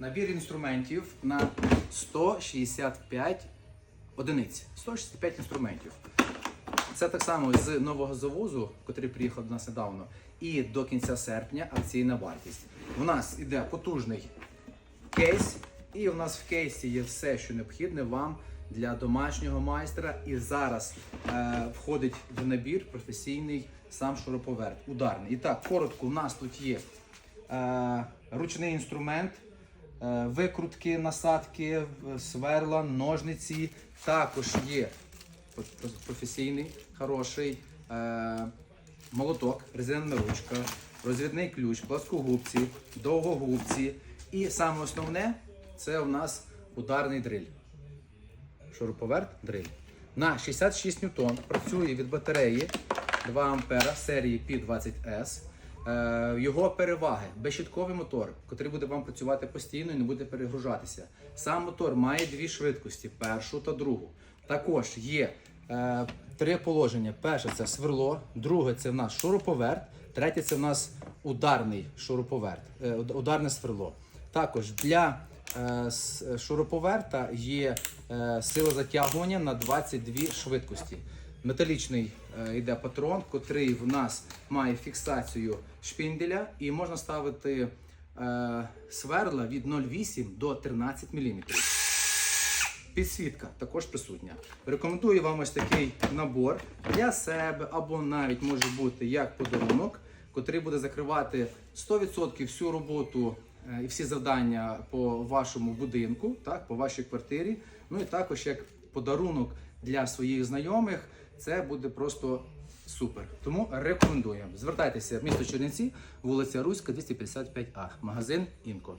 Набір інструментів на 165 одиниць. 165 інструментів. Це так само з нового завозу, який приїхав до нас недавно, і до кінця серпня акційна вартість. У нас іде потужний кейс, і у нас в кейсі є все, що необхідне вам для домашнього майстра. І зараз е, входить в набір професійний сам шуруповерт, ударний. І так, коротко, у нас тут є е, ручний інструмент, викрутки, насадки, сверла, ножниці. Також є професійний, хороший е, молоток, резинова ручка, розвідний ключ, плоскогубці, довгогубці. І саме основне це у нас ударний дриль. Шуруповерт дриль. На 66 ньютон працює від батареї 2 ампера серії P20S. Е, Його переваги безщитковий мотор, який буде вам працювати постійно і не буде перегружатися. Сам мотор має дві швидкості: першу та другу. Також є е, три положення: перше це сверло, друге це в нас шуруповерт, третє це в нас ударний шуруповерт, е, ударне сверло. Також для е, шуруповерта є е, сила затягування на 22 швидкості. Металічний е, йде патрон, котрий в нас має фіксацію шпінделя, і можна ставити е, сверла від 0,8 до 13 мм. Підсвітка також присутня. Рекомендую вам ось такий набор для себе, або навіть може бути як подарунок, котрий буде закривати 100% всю роботу е, і всі завдання по вашому будинку, так, по вашій квартирі. Ну і також як подарунок для своїх знайомих. Це буде просто супер. Тому рекомендуємо. Звертайтеся в місто Чернівці, вулиця Руська, 255А, магазин Інко.